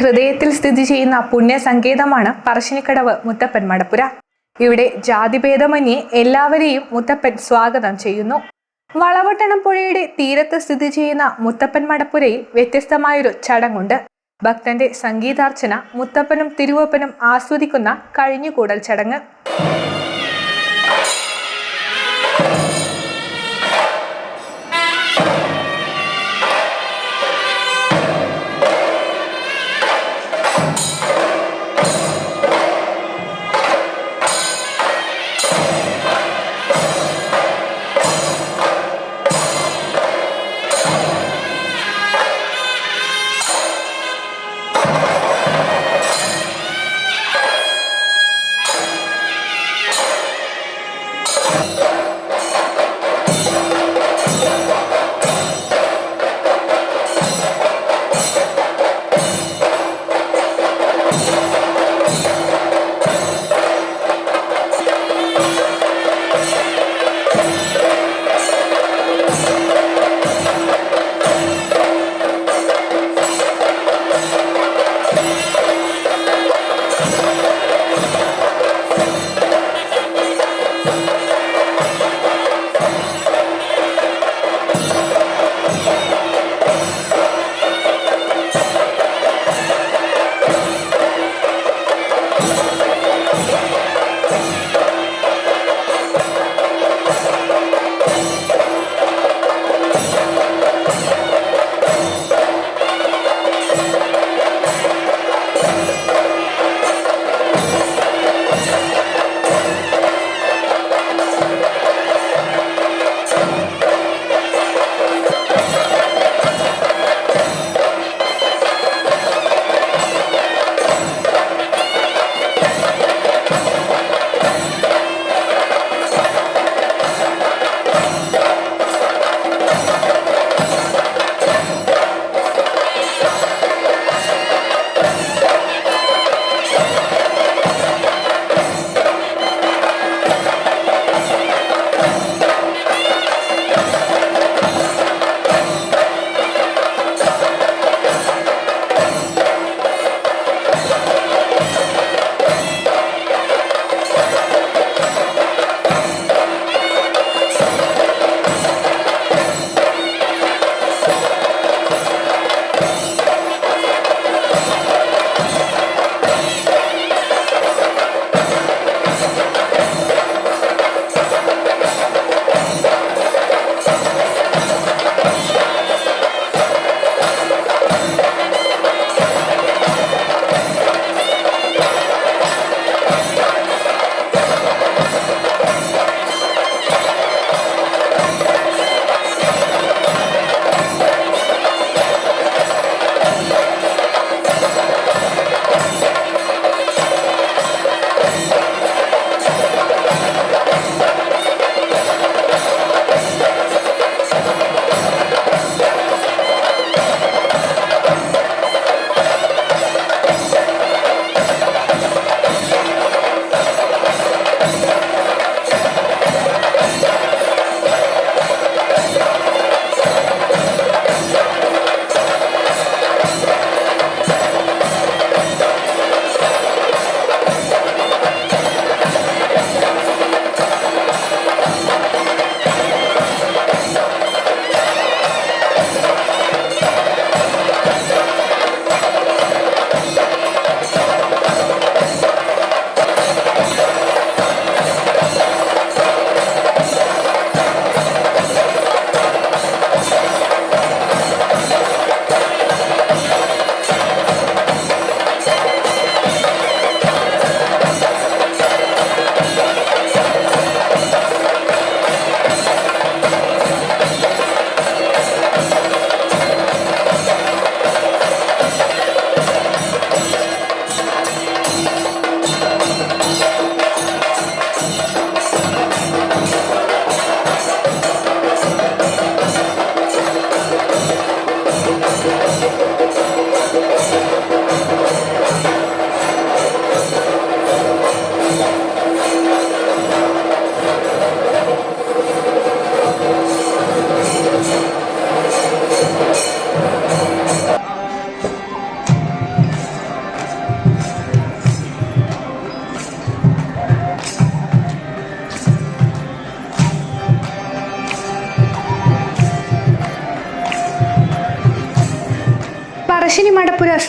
ഹൃദയത്തിൽ സ്ഥിതി ചെയ്യുന്ന പുണ്യ സങ്കേതമാണ് പറശ്ശിനിക്കടവ് മുത്തപ്പൻ മടപ്പുര. ഇവിടെ ജാതിഭേദമന്യേ എല്ലാവരെയും മുത്തപ്പൻ സ്വാഗതം ചെയ്യുന്നു. വളവട്ടണം പുഴയുടെ തീരത്ത് സ്ഥിതി ചെയ്യുന്ന മുത്തപ്പൻ മടപ്പുരയിൽ വ്യത്യസ്തമായൊരു ചടങ്ങുണ്ട്. ഭക്തന്റെ സംഗീതാർച്ചന മുത്തപ്പനും തിരുവപ്പനും ആസ്വദിക്കുന്ന കഴിഞ്ഞുകൂടൽ ചടങ്ങ്.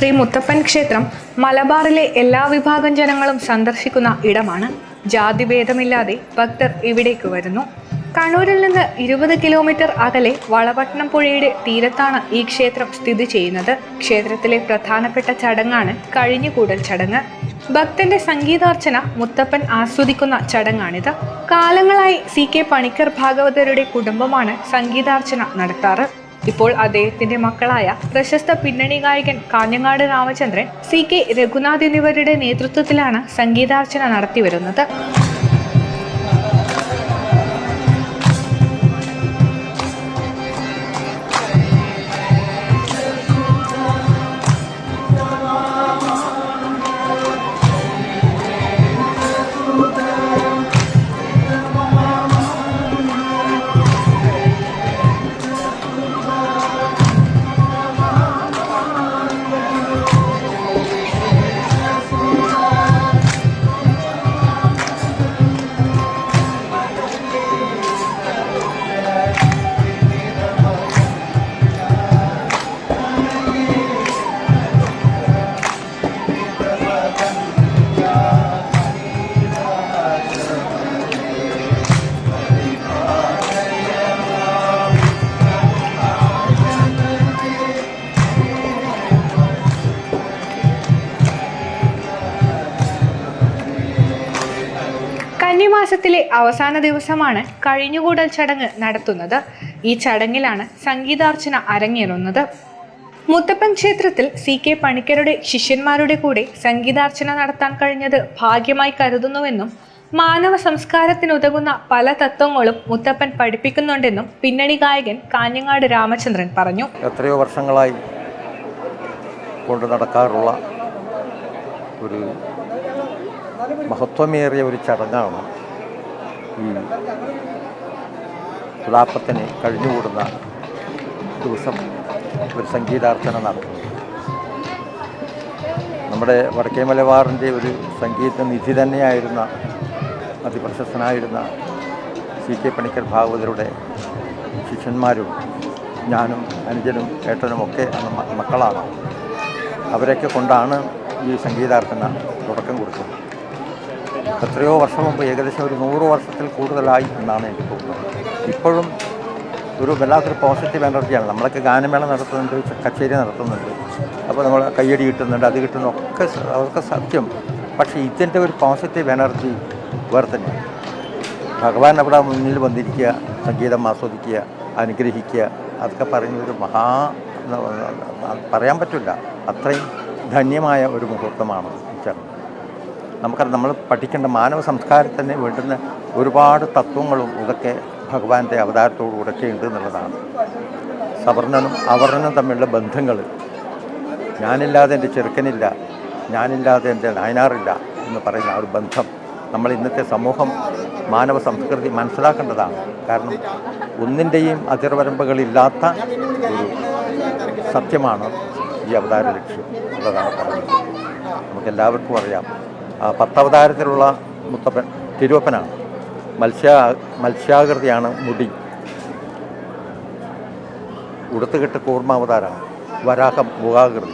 ശ്രീ മുത്തപ്പൻ ക്ഷേത്രം മലബാറിലെ എല്ലാ വിഭാഗം ജനങ്ങളും സന്ദർശിക്കുന്ന ഇടമാണ്. ജാതിഭേദമില്ലാതെ ഭക്തർ ഇവിടേക്ക് വരുന്നു. കണ്ണൂരിൽ നിന്ന് ഇരുപത് കിലോമീറ്റർ അകലെ വളപട്ടണം പുഴയുടെ തീരത്താണ് ഈ ക്ഷേത്രം സ്ഥിതി ചെയ്യുന്നത്. ക്ഷേത്രത്തിലെ പ്രധാനപ്പെട്ട ചടങ്ങാണ് കഴിഞ്ഞുകൂടൽ ചടങ്ങ്. ഭക്തന്റെ സംഗീതാർച്ചന മുത്തപ്പൻ ആസ്വദിക്കുന്ന ചടങ്ങാണിത്. കാലങ്ങളായി സി കെ പണിക്കർ ഭാഗവതരുടെ കുടുംബമാണ് സംഗീതാർച്ചന നടത്താറ്. ഇപ്പോൾ അദ്ദേഹത്തിന്റെ മക്കളായ പ്രശസ്ത പിന്നണി ഗായകൻ കാഞ്ഞങ്ങാട് രാമചന്ദ്രൻ സി കെ രഘുനാഥ് എന്നിവരുടെ നേതൃത്വത്തിലാണ് സംഗീതാർച്ചന നടത്തിവരുന്നത്. കന്നിമാസത്തിലെ അവസാന ദിവസമാണ് കഴിഞ്ഞുകൂടൽ ചടങ്ങ് നടത്തുന്നത്. ഈ ചടങ്ങിലാണ് സംഗീതാർച്ചന അരങ്ങേറുന്നത്. മുത്തപ്പൻ ക്ഷേത്രത്തിൽ സി കെ പണിക്കരുടെ ശിഷ്യന്മാരുടെ കൂടെ സംഗീതാർച്ചന നടത്താൻ കഴിഞ്ഞത് ഭാഗ്യമായി കരുതുന്നുവെന്നും മാനവ സംസ്കാരത്തിനുതകുന്ന പല തത്വങ്ങളും മുത്തപ്പൻ പഠിപ്പിക്കുന്നുണ്ടെന്നും പിന്നണി ഗായകൻ കാഞ്ഞങ്ങാട് രാമചന്ദ്രൻ പറഞ്ഞു. എത്രയോ വർഷങ്ങളായി കൊണ്ട് നടക്കാറുള്ള ഒരു മഹത്വമേറിയ ഒരു ചടങ്ങാണ്. തുലാപ്പത്തിന് കഴിഞ്ഞുകൂടുന്ന ദിവസം ഒരു സംഗീതാർച്ചന നടത്തുന്നു. നമ്മുടെ വടക്കേ മലബാറിന്റെ ഒരു സംഗീത നിധി തന്നെയായിരുന്ന അതിപ്രശസ്തനായിരുന്ന സി കെ പണിക്കർ ഭാഗവതരുടെ ശിഷ്യന്മാരും ഞാനും അനുജനും ഏട്ടനും ഒക്കെ അന്ന് മക്കളാണ്. അവരെയൊക്കെ കൊണ്ടാണ് ഈ സംഗീതാർച്ചന തുടക്കം കുറിച്ചത്. എത്രയോ വർഷം മുമ്പ് ഏകദേശം ഒരു നൂറ് വർഷത്തിൽ കൂടുതലായി എന്നാണ് എനിക്ക് തോന്നുന്നത്. ഇപ്പോഴും ഒരു വല്ലാത്തൊരു പോസിറ്റീവ് എനർജിയാണ് നമ്മളൊക്കെ ഗാനമേള നടത്തുന്നുണ്ട് കച്ചേരി നടത്തുന്നുണ്ട്. അപ്പോൾ നമ്മൾ കയ്യടി കിട്ടുന്നുണ്ട് അത് കിട്ടുന്ന ഒക്കെ അതൊക്കെ സത്യം. പക്ഷേ ഇതിന്റെ ഒരു പോസിറ്റീവ് എനർജി വേറെ തന്നെ ഭഗവാൻ അവിടെ മുന്നിൽ വന്നിരിക്കുക സംഗീതം ആസ്വദിക്കുക അനുഗ്രഹിക്കുക അതൊക്കെ പറയുന്നൊരു മഹാ പറയാൻ പറ്റില്ല. അത്രയും ധന്യമായ ഒരു മുഹൂർത്തമാണ് ചേർന്നത് നമുക്കറിയാം നമ്മൾ പഠിക്കേണ്ട മാനവ സംസ്കാരത്തിന് വേണ്ടുന്ന ഒരുപാട് തത്വങ്ങളും ഇതൊക്കെ ഭഗവാന്റെ അവതാരത്തോടുകൂടെയൊക്കെ ഉണ്ട് എന്നുള്ളതാണ്. സവർണനും അവർണനും തമ്മിലുള്ള ബന്ധങ്ങൾ. ഞാനില്ലാതെ എന്റെ ചെറുക്കനില്ല ഞാനില്ലാതെ എന്റെ നായനാറില്ല എന്ന് പറയുന്ന ആ ഒരു ബന്ധം നമ്മൾ ഇന്നത്തെ സമൂഹം മാനവ സംസ്കൃതി മനസ്സിലാക്കേണ്ടതാണ്. കാരണം ഒന്നിന്റെയും അതിർവരമ്പുകളില്ലാത്ത ഒരു സത്യമാണ് ഈ അവതാര ലക്ഷ്യം എന്നുള്ളതാണ് പറയുന്നത് നമുക്കെല്ലാവർക്കും അറിയാം. പത്തവതാരത്തിലുള്ള മുത്തപ്പൻ തിരുവപ്പനാണ്. മത്സ്യ മത്സ്യാകൃതിയാണ് മുടി. ഉടുത്തുകെട്ട് കൂർമാവതാരമാണ്. വരാഹം മുഖാകൃതി.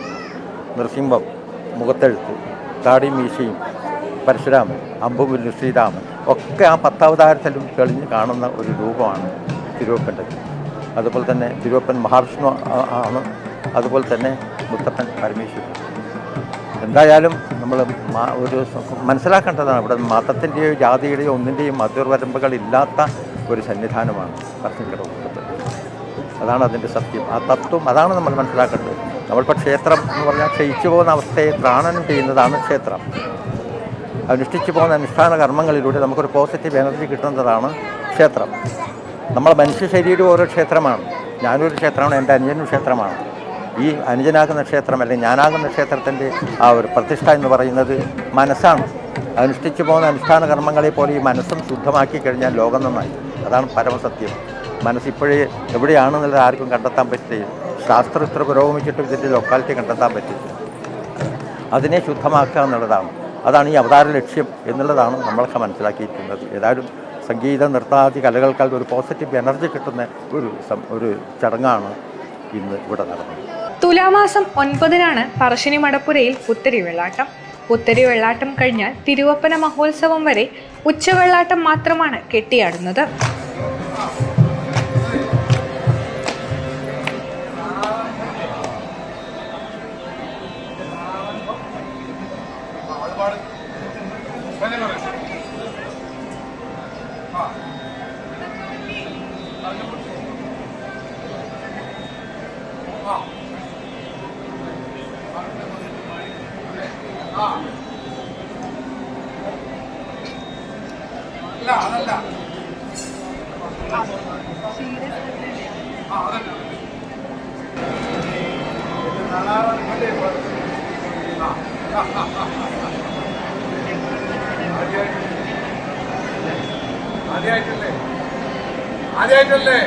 നൃസിംഹം മുഖത്തെഴുത്ത്. താടി മീശയും പരശുരാമൻ അമ്പുവില്ലു ശ്രീരാമൻ. ഒക്കെ ആ പത്താവതാരത്തിലും തെളിഞ്ഞ് കാണുന്ന ഒരു രൂപമാണ് തിരുവപ്പന്റെ. അതുപോലെ തന്നെ തിരുവപ്പൻ മഹാവിഷ്ണു ആണ്. അതുപോലെ തന്നെ മുത്തപ്പൻ പരമേശ്വരൻ. എന്തായാലും നമ്മൾ ഒരു മനസ്സിലാക്കേണ്ടതാണ് ഇവിടെ മതത്തിന്റെയോ ജാതിയുടെയോ ഒന്നിന്റെയും അതിർവരമ്പുകൾ ഇല്ലാത്ത ഒരു സന്നിധാനമാണ് മുത്തപ്പൻ അതാണ് അതിന്റെ സത്യം. ആ തത്വം അതാണ് നമ്മൾ മനസ്സിലാക്കേണ്ടത്. നമ്മളിപ്പോൾ ക്ഷേത്രം എന്ന് പറഞ്ഞാൽ ക്ഷയിച്ചു പോകുന്ന അവസ്ഥയെ പ്രാണനം ചെയ്യുന്നതാണ് ക്ഷേത്രം. അനുഷ്ഠിച്ചു പോകുന്ന അനുഷ്ഠാന കർമ്മങ്ങളിലൂടെ നമുക്കൊരു പോസിറ്റീവ് എനർജി കിട്ടുന്നതാണ് ക്ഷേത്രം. നമ്മളെ മനുഷ്യ ശരീരം ഓരോ ക്ഷേത്രമാണ്. ഞാനൊരു ക്ഷേത്രമാണ് എന്റെ അനുജനും ക്ഷേത്രമാണ്. ഈ അനുജനാകുന്ന ക്ഷേത്രം അല്ലെങ്കിൽ ഞാനാകുന്ന ക്ഷേത്രത്തിന്റെ ആ ഒരു പ്രതിഷ്ഠ എന്ന് പറയുന്നത് മനസ്സാണ്. അനുഷ്ഠിച്ചു പോകുന്ന അനുഷ്ഠാന കർമ്മങ്ങളെ പോലെ ഈ മനസ്സും ശുദ്ധമാക്കി കഴിഞ്ഞാൽ ലോകം നന്നായി. അതാണ് പരമസത്യം. മനസ്സിപ്പോഴേ എവിടെയാണെന്നുള്ളത് ആർക്കും കണ്ടെത്താൻ പറ്റില്ല. ശാസ്ത്രം ഇത്ര പുരോഗമിച്ചിട്ടും ഇതിന്റെ ലൊക്കാലിറ്റി കണ്ടെത്താൻ പറ്റില്ല. അതിനെ ശുദ്ധമാക്കുക എന്നുള്ളതാണ്. അതാണ് ഈ അവതാര ലക്ഷ്യം എന്നുള്ളതാണ് നമ്മളൊക്കെ മനസ്സിലാക്കിയിരിക്കുന്നത്. ഏതായാലും സംഗീത നൃത്താദി കലകൾക്കാൾ ഒരു പോസിറ്റീവ് എനർജി കിട്ടുന്ന ഒരു ഒരു ചടങ്ങാണ് ഇന്ന് ഇവിടെ നടന്നത്. തുലാമാസം ഒൻപതിനാണ് പറശ്ശിനി മടപ്പുരയിൽ പുത്തരി വെള്ളാട്ടം. പുത്തരി വെള്ളാട്ടം കഴിഞ്ഞാൽ തിരുവപ്പന മഹോത്സവം വരെ ഉച്ചവെള്ളാട്ടം മാത്രമാണ് കെട്ടിയാടുന്നത്. ആദ്യമായിട്ടല്ലേ ആദ്യമായിട്ടല്ലേ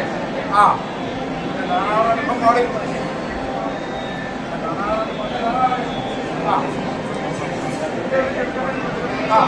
ആ. ആ. ആ.